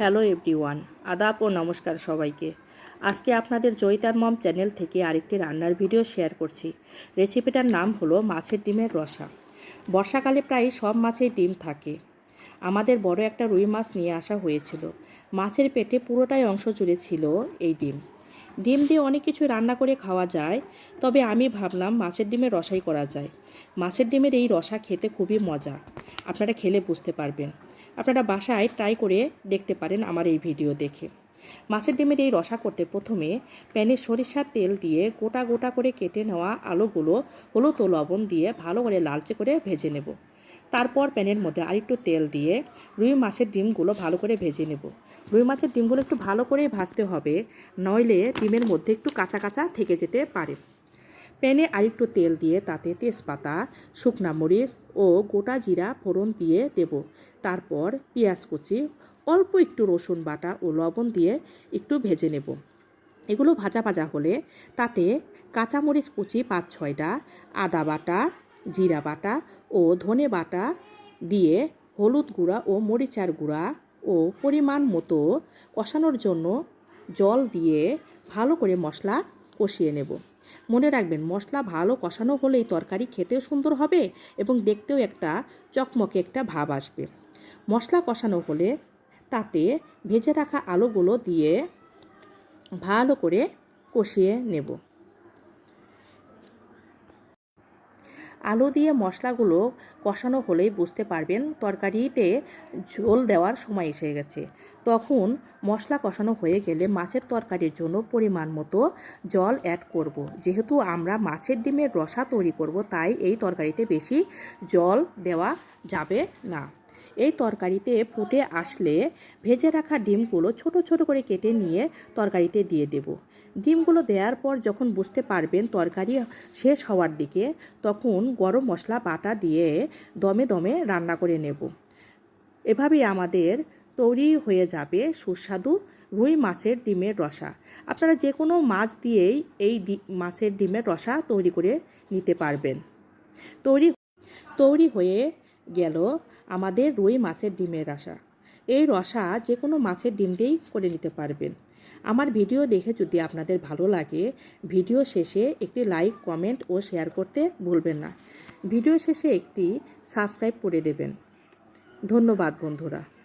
Hello everyone আদাপ ও নমস্কার সবাইকে। আজকে আপনাদের জয়িতার মম চ্যানেল থেকে আরেকটি রান্নার ভিডিও শেয়ার করছি। রেসিপিটার নাম হলো মাছের ডিমের রসা। বর্ষাকালে প্রায় সব মাছেই ডিম থাকে। আমাদের বড় একটা রুই মাছ নিয়ে আসা হয়েছিল। মাছের পেটে পুরোটাই অংশ জুড়ে ছিল এই ডিম। ডিম দিয়ে অনেক কিছু রান্না করে খাওয়া যায়, তবে আমি ভাবলাম মাছের ডিমের রসাই করা যায়। মাছের ডিমের এই রসা খেতে খুবই মজা। আপনারা খেলে বুঝতে পারবেন। আপনারা বাসায় ট্রাই করে দেখতে পারেন আমার এই ভিডিও দেখে। মাছের ডিমের এই রসা করতে প্রথমে প্যানে সরিষার তেল দিয়ে গোটা গোটা করে কেটে নেওয়া আলুগুলো হলুদ ও লবণ দিয়ে ভালো করে লালচে করে ভেজে নেব। তারপর প্যানের মধ্যে আরেকটু তেল দিয়ে রুই মাছের ডিমগুলো ভালো করে ভেজে নেব। রুই মাছের ডিমগুলো একটু ভালো করে ভাজতে হবে, নইলে ডিমের মধ্যে একটু কাঁচা কাঁচা থেকে যেতে পারে। প্যানে আরেকটু তেল দিয়ে তাতে তেজপাতা, শুকনা মরিচ ও গোটা জিরা ফোড়ন দিয়ে দেব। তারপর পেঁয়াজ কুচি, অল্প একটু রসুন বাটা ও লবণ দিয়ে একটু ভেজে নেব। এগুলো ভাজা ভাজা হলে তাতে কাঁচামরিচ কুচি পাঁচ ছয়টা, আদা বাটা, জিরা বাটা ও ধনে বাটা দিয়ে হলুদ গুঁড়া ও মরিচার গুঁড়া ও পরিমাণ মতো কষানোর জন্য জল দিয়ে ভালো করে মশলা কষিয়ে নেব। মনে রাখবেন, মশলা ভালো কষানো হলেই তরকারি খেতেও সুন্দর হবে এবং দেখতেও একটা চকমকে একটা ভাব আসবে। মশলা কষানো হলে তাতে ভেজে রাখা আলুগুলো দিয়ে ভালো করে কষিয়ে নেব। আলু দিয়ে মশলাগুলো কষানো হলেই বুঝতে পারবেন তরকারিতে ঝোল দেওয়ার সময় এসে গেছে তখন মশলা কষানো হয়ে গেলে মাছের তরকারির জন্য পরিমাণ মতো জল অ্যাড করব। যেহেতু আমরা মাছের ডিমের রসা তৈরি করব, তাই এই তরকারিতে বেশি জল দেওয়া যাবে না এই তরকারিতে ফুটে আসলে ভেজে রাখা ডিমগুলো ছোট ছোট করে কেটে নিয়ে তরকারিতে দিয়ে দেব। ডিমগুলো দেওয়ার পর যখন বুঝতে পারবেন তরকারি শেষ হওয়ার দিকে, তখন গরম মশলা বাটা দিয়ে দমে দমে রান্না করে নেব। এভাবেই আমাদের তৈরি হয়ে যাবে সুস্বাদু রুই মাছের ডিমের রসা। আপনারা যে কোনো মাছ দিয়েই এই মাছের ডিমের রসা তৈরি করে নিতে পারবেন। তৈরি তৈরি হয়ে গেল আমাদের রুই মাছের ডিমের রসা। এই রসা যে কোনো মাছের ডিম দিয়েই করে নিতে পারবেন। আমার ভিডিও দেখে যদি আপনাদের ভালো লাগে, ভিডিও শেষে একটি লাইক, কমেন্ট ও শেয়ার করতে ভুলবেন না। ভিডিও শেষে একটি সাবস্ক্রাইব করে দেবেন। ধন্যবাদ বন্ধুরা।